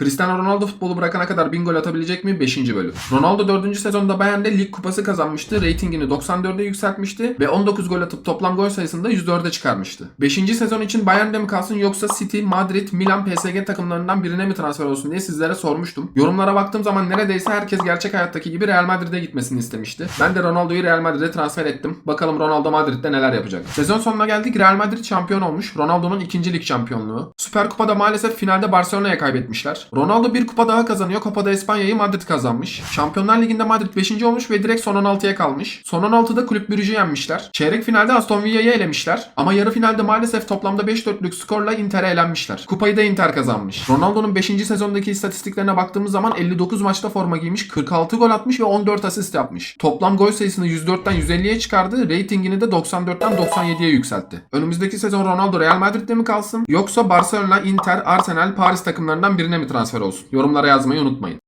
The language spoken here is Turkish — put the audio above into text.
Cristiano Ronaldo futbolu bırakana kadar 1000 gol atabilecek mi? 5. bölüm. Ronaldo 4. sezonda Bayern'de lig kupası kazanmıştı. Ratingini 94'e yükseltmişti ve 19 gol atıp toplam gol sayısını da 104'e çıkarmıştı. 5. sezon için Bayern'de mi kalsın yoksa City, Madrid, Milan, PSG takımlarından birine mi transfer olsun diye sizlere sormuştum. Yorumlara baktığım zaman neredeyse herkes gerçek hayattaki gibi Real Madrid'e gitmesini istemişti. Ben de Ronaldo'yu Real Madrid'e transfer ettim. Bakalım Ronaldo Madrid'de neler yapacak. Sezon sonuna geldik. Real Madrid şampiyon olmuş. Ronaldo'nun ikinci lig şampiyonluğu. Süper Kupa'da maalesef finalde Barcelona'ya kaybetmişler. Ronaldo bir kupa daha kazanıyor. Copa İspanya'yı Madrid kazanmış. Şampiyonlar Ligi'nde Madrid 5. olmuş ve direkt son 16'ya kalmış. Son 16'da Kulüp Brugge'yi yenmişler. Çeyrek finalde Aston Villa'yı elemişler. Ama yarı finalde maalesef toplamda 5-4'lük skorla Inter'e elenmişler. Kupayı da Inter kazanmış. Ronaldo'nun 5. sezondaki istatistiklerine baktığımız zaman 59 maçta forma giymiş, 46 gol atmış ve 14 asist yapmış. Toplam gol sayısını 104'ten 150'ye çıkardı, reytingini de 94'ten 97'ye yükseltti. Önümüzdeki sezon Ronaldo Real Madrid'de mi kalsın yoksa Barcelona, Inter, Arsenal, Paris takımlarından birine mi transfer olsun? Yorumlara yazmayı unutmayın.